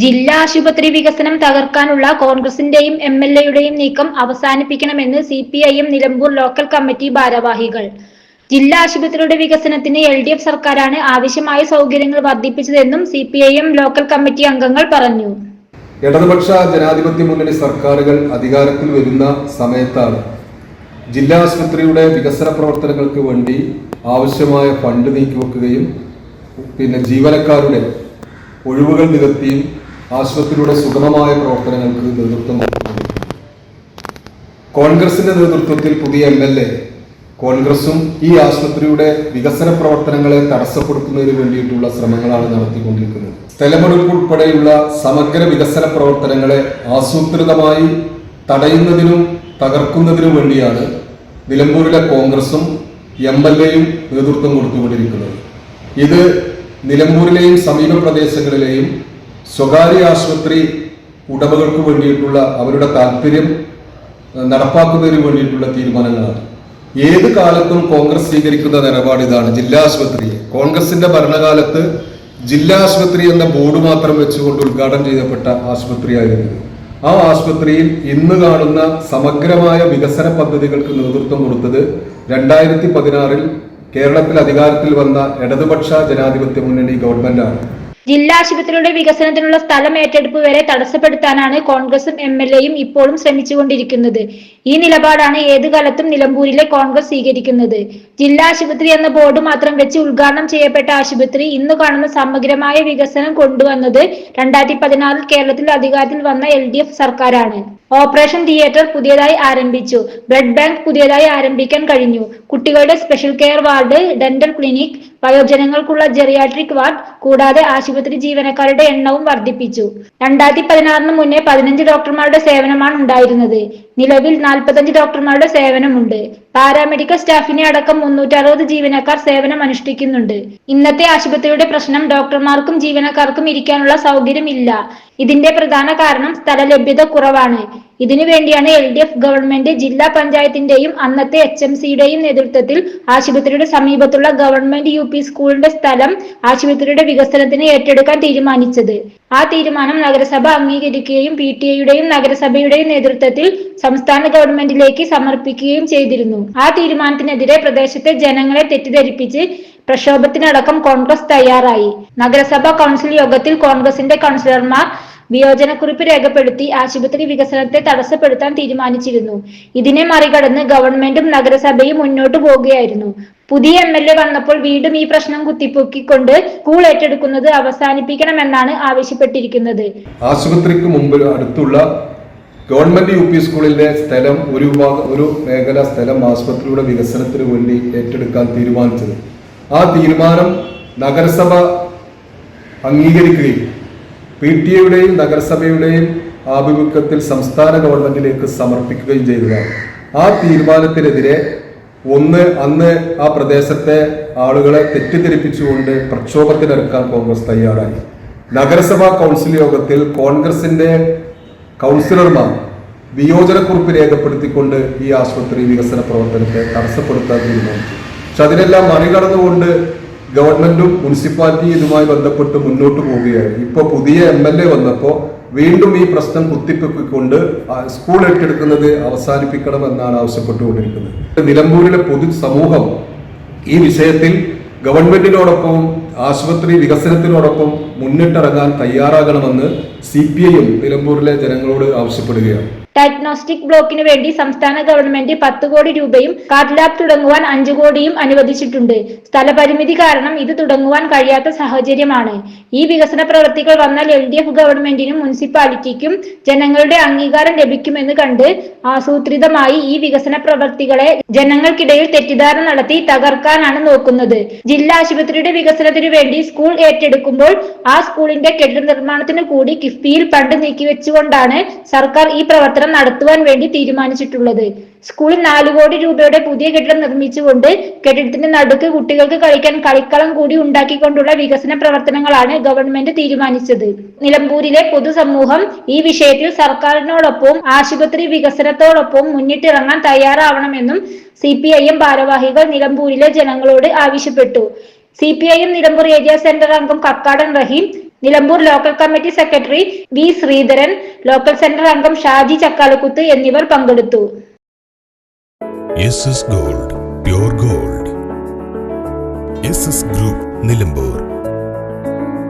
ജില്ലാ ആശുപത്രി വികസനം തകർക്കാനുള്ള കോൺഗ്രസിന്റെയും എം എൽ എയുടെയും നീക്കം അവസാനിപ്പിക്കണമെന്ന് C P I M Nilambur local committee ഭാരവാഹികൾ. ജില്ലാ ആശുപത്രിയുടെ വികസനത്തിന് എൽ ഡി എഫ് സർക്കാരാണ് ആവശ്യമായ സൗകര്യങ്ങൾ വർദ്ധിപ്പിച്ചതെന്നും C P I M local committee അംഗങ്ങൾ പറഞ്ഞു. ഇടതുപക്ഷ ജനാധിപത്യ മുന്നണി സർക്കാരുകൾ അധികാരത്തിൽ വരുന്ന സമയത്താണ് ജില്ലാ ആശുപത്രിയുടെ വികസന പ്രവർത്തനങ്ങൾക്ക് വേണ്ടി ആവശ്യമായ ഫണ്ട് നീക്കിവെക്കുകയും പിന്നെ ജീവനക്കാരുടെ ഒഴിവുകൾ നികത്തിയും ആശുപത്രിയുടെ സുഗമമായ പ്രവർത്തനങ്ങൾക്ക് നേതൃത്വം നൽകുന്നു. കോൺഗ്രസിന്റെ നേതൃത്വത്തിൽ പുതിയ എം എൽ എ. കോൺഗ്രസും ഈ ആശുപത്രിയുടെ വികസന പ്രവർത്തനങ്ങളെ തടസ്സപ്പെടുത്തുന്നതിന് വേണ്ടിയിട്ടുള്ള ശ്രമങ്ങളാണ് നടത്തിക്കൊണ്ടിരിക്കുന്നത്. സ്ഥലമെടുപ്പ് ഉൾപ്പെടെയുള്ള സമഗ്ര വികസന പ്രവർത്തനങ്ങളെ ആസൂത്രിതമായി തടയുന്നതിനും തകർക്കുന്നതിനും വേണ്ടിയാണ് നിലമ്പൂരിലെ കോൺഗ്രസും എം എൽ എയും നേതൃത്വം കൊടുത്തുകൊണ്ടിരിക്കുന്നത്. ഇത് നിലമ്പൂരിലെയും സമീപ പ്രദേശങ്ങളിലെയും സ്വകാര്യ ആശുപത്രി ഉടമകൾക്ക് വേണ്ടിയിട്ടുള്ള അവരുടെ താല്പര്യം നടപ്പാക്കുന്നതിന് വേണ്ടിയിട്ടുള്ള തീരുമാനങ്ങളാണ്. ഏത് കാലത്തും കോൺഗ്രസ് സ്വീകരിക്കുന്ന നിലപാട് ഇതാണ് ജില്ലാ ആശുപത്രിയെ കോൺഗ്രസിന്റെ ഭരണകാലത്ത് ജില്ലാ ആശുപത്രി എന്ന ബോർഡ് മാത്രം വെച്ചുകൊണ്ട് ഉദ്ഘാടനം ചെയ്യപ്പെട്ട ആശുപത്രിയായിരുന്നു. ആ ആശുപത്രിയിൽ ഇന്ന് കാണുന്ന സമഗ്രമായ വികസന പദ്ധതികൾക്ക് നേതൃത്വം കൊടുത്തത് രണ്ടായിരത്തി പതിനാറിൽ കേരളത്തിൽ അധികാരത്തിൽ വന്ന ഇടതുപക്ഷ ജനാധിപത്യ മുന്നണി ഗവൺമെന്റാണ്. ജില്ലാ ആശുപത്രിയുടെ വികസനത്തിനുള്ള സ്ഥലം ഏറ്റെടുപ്പ് വരെ തടസ്സപ്പെടുത്താനാണ് കോൺഗ്രസും എം എൽ എയും ഇപ്പോഴും ശ്രമിച്ചുകൊണ്ടിരിക്കുന്നത്. ഈ നിലപാടാണ് ഏത് കാലത്തും നിലമ്പൂരിലെ കോൺഗ്രസ് സ്വീകരിക്കുന്നത്. ജില്ലാ ആശുപത്രി എന്ന ബോർഡ് മാത്രം വെച്ച് ഉദ്ഘാടനം ചെയ്യപ്പെട്ട ആശുപത്രി ഇന്ന് കാണുന്ന സമഗ്രമായ വികസനം കൊണ്ടുവന്നത് രണ്ടായിരത്തി പതിനാറിൽ കേരളത്തിൽ അധികാരത്തിൽ വന്ന എൽ സർക്കാരാണ്. ഓപ്പറേഷൻ തിയേറ്റർ പുതിയതായി ആരംഭിച്ചു. ബ്ലഡ് ബാങ്ക് പുതിയതായി ആരംഭിക്കാൻ കഴിഞ്ഞു. കുട്ടികളുടെ special care ward dental clinic വയോജനങ്ങൾക്കുള്ള geriatric ward കൂടാതെ ആശുപത്രി ജീവനക്കാരുടെ എണ്ണവും വർദ്ധിപ്പിച്ചു. രണ്ടായിരത്തി പതിനാറിന് മുന്നേ പതിനഞ്ച് ഡോക്ടർമാരുടെ സേവനമാണ് ഉണ്ടായിരുന്നത്. നിലവിൽ നാൽപ്പത്തഞ്ച് ഡോക്ടർമാരുടെ സേവനമുണ്ട്. പാരാമെഡിക്കൽ സ്റ്റാഫിനെ അടക്കം മുന്നൂറ്റി അറുപത് ജീവനക്കാർ സേവനം അനുഷ്ഠിക്കുന്നുണ്ട്. ഇന്നത്തെ ആശുപത്രിയുടെ പ്രശ്നം ഡോക്ടർമാർക്കും ജീവനക്കാർക്കും ഇരിക്കാനുള്ള സൗകര്യമില്ല. ഇതിന്റെ പ്രധാന കാരണം സ്ഥല ലഭ്യത കുറവാണ്. ഇതിനു വേണ്ടിയാണ് എൽ ഡി എഫ് ഗവൺമെന്റ് ജില്ലാ പഞ്ചായത്തിന്റെയും അന്നത്തെ എച്ച് എം സിയുടെയും നേതൃത്വത്തിൽ ആശുപത്രിയുടെ സമീപത്തുള്ള ഗവൺമെന്റ് യു പി സ്കൂളിന്റെ സ്ഥലം ആശുപത്രിയുടെ വികസനത്തിന് ഏറ്റെടുക്കാൻ തീരുമാനിച്ചത്. ആ തീരുമാനം നഗരസഭ അംഗീകരിക്കുകയും പി ടി എയുടെയും നഗരസഭയുടെയും നേതൃത്വത്തിൽ സംസ്ഥാന ഗവൺമെന്റിലേക്ക് സമർപ്പിക്കുകയും ചെയ്തിരുന്നു. ആ തീരുമാനത്തിനെതിരെ പ്രദേശത്തെ ജനങ്ങളെ തെറ്റിദ്ധരിപ്പിച്ച് പ്രക്ഷോഭത്തിനടക്കം കോൺഗ്രസ് തയ്യാറായി. നഗരസഭാ കൗൺസിൽ യോഗത്തിൽ കോൺഗ്രസിന്റെ കൗൺസിലർമാർ വിയോജനക്കുറിപ്പ് രേഖപ്പെടുത്തി ആശുപത്രി വികസനത്തെ തടസ്സപ്പെടുത്താൻ തീരുമാനിച്ചിരുന്നു. ഇതിനെ മറികടന്ന് ഗവൺമെന്റും നഗരസഭയും മുന്നോട്ടു പോകുകയായിരുന്നു. പുതിയ എം എൽ എ വന്നപ്പോൾ വീണ്ടും ഈ പ്രശ്നം കുത്തിപ്പൊക്കിക്കൊണ്ട് സ്കൂൾ ഏറ്റെടുക്കുന്നത് അവസാനിപ്പിക്കണമെന്നാണ് ആവശ്യപ്പെട്ടിരിക്കുന്നത്. ആശുപത്രിക്ക് മുമ്പിൽ അടുത്തുള്ള ഗവൺമെന്റ് യു പി സ്കൂളിലെ സ്ഥലം ഒരു ഒരു മേഖല സ്ഥലം ആശുപത്രിയുടെ വികസനത്തിന് വേണ്ടി ഏറ്റെടുക്കാൻ തീരുമാനിച്ചത്. ആ തീരുമാനം നഗരസഭ അംഗീകരിക്കുകയും പി ടി എയുടെയും നഗരസഭയുടെയും ആഭിമുഖ്യത്തിൽ സംസ്ഥാന ഗവൺമെന്റിലേക്ക് സമർപ്പിക്കുകയും ചെയ്തതാണ് ആ തീരുമാനത്തിനെതിരെ ഒന്ന് അന്ന് ആ പ്രദേശത്തെ ആളുകളെ തെറ്റിദ്ധരിപ്പിച്ചുകൊണ്ട് പ്രക്ഷോഭത്തിനിറക്കാൻ കോൺഗ്രസ് തയ്യാറായി. നഗരസഭാ കൗൺസിൽ യോഗത്തിൽ കോൺഗ്രസിന്റെ കൗൺസിലർമാർ വിയോജനക്കുറിപ്പ് രേഖപ്പെടുത്തിക്കൊണ്ട് ഈ ആശുപത്രി വികസന പ്രവർത്തനത്തെ തടസ്സപ്പെടുത്താൻ തീരുമാനിച്ചു. പക്ഷെ അതിനെല്ലാം മറികടന്നുകൊണ്ട് ഗവൺമെന്റും മുനിസിപ്പാലിറ്റിയും ഇതുമായി ബന്ധപ്പെട്ട് മുന്നോട്ട് പോവുകയാണ്. ഇപ്പോൾ പുതിയ എം എൽ എ വന്നപ്പോൾ വീണ്ടും ഈ പ്രശ്നം കുത്തിപ്പൊക്കിക്കൊണ്ട് സ്കൂൾ ഏറ്റെടുക്കുന്നത് അവസാനിപ്പിക്കണം എന്നാണ് ആവശ്യപ്പെട്ടുകൊണ്ടിരിക്കുന്നത്. നിലമ്പൂരിലെ പൊതു സമൂഹം ഈ വിഷയത്തിൽ ഗവൺമെന്റിനോടൊപ്പം ആശുപത്രി വികസനത്തിനോടൊപ്പം മുന്നിട്ടിറങ്ങാൻ തയ്യാറാകണമെന്ന് സി പി ഐ എം നിലമ്പൂരിലെ ജനങ്ങളോട് ആവശ്യപ്പെടുകയാണ്. ഡയഗ്നോസ്റ്റിക് ബ്ലോക്കിന് വേണ്ടി സംസ്ഥാന ഗവൺമെന്റ് പത്ത് കോടി രൂപയും കാർഡ് ലാബ് തുടങ്ങുവാൻ അഞ്ചു കോടിയും അനുവദിച്ചിട്ടുണ്ട്. സ്ഥലപരിമിതി കാരണം ഇത് തുടങ്ങുവാൻ കഴിയാത്ത സാഹചര്യമാണ്. ഈ വികസന പ്രവൃത്തികൾ വന്നാൽ എൽ ഡി എഫ് ഗവൺമെന്റിനും മുനിസിപ്പാലിറ്റിക്കും ജനങ്ങളുടെ അംഗീകാരം ലഭിക്കുമെന്ന് കണ്ട് ആസൂത്രിതമായി ഈ വികസന പ്രവൃത്തികളെ ജനങ്ങൾക്കിടയിൽ തെറ്റിദ്ധാരണ നടത്തി തകർക്കാനാണ് നോക്കുന്നത്. ജില്ലാ ആശുപത്രിയുടെ വികസനത്തിനു വേണ്ടി സ്കൂൾ ഏറ്റെടുക്കുമ്പോൾ ആ സ്കൂളിന്റെ കെട്ടിട നിർമ്മാണത്തിന് കൂടി കിഫ്ബിയിൽ ഫണ്ട് നീക്കിവെച്ചുകൊണ്ടാണ് സർക്കാർ ഈ പ്രവർത്തനം നടത്തുവാൻ വേണ്ടി തീരുമാനിച്ചിട്ടുള്ളത്. സ്കൂളിൽ നാലു കോടി രൂപയുടെ പുതിയ കെട്ടിടം നിർമ്മിച്ചുകൊണ്ട് കെട്ടിടത്തിന്റെ നടുക്ക് കുട്ടികൾക്ക് കളിക്കാൻ കളിക്കളം കൂടി ഉണ്ടാക്കിക്കൊണ്ടുള്ള വികസന പ്രവർത്തനങ്ങളാണ് ഗവൺമെന്റ് തീരുമാനിച്ചത്. നിലമ്പൂരിലെ പൊതുസമൂഹം ഈ വിഷയത്തിൽ സർക്കാരിനോടൊപ്പം ആശുപത്രി വികസനത്തോടൊപ്പം മുന്നിട്ടിറങ്ങാൻ തയ്യാറാവണമെന്നും സി പി ഐ എം ഭാരവാഹികൾ നിലമ്പൂരിലെ ജനങ്ങളോട് ആവശ്യപ്പെട്ടു. C P I M Nilambur area centre അംഗം Kakkadan Raheem Nilambur local committee secretary V Sreedharan local centre അംഗം ഷാജി ചക്കാലക്കുത്ത് എന്നിവർ പങ്കെടുത്തു. Gold pure gold. Group Nilambur.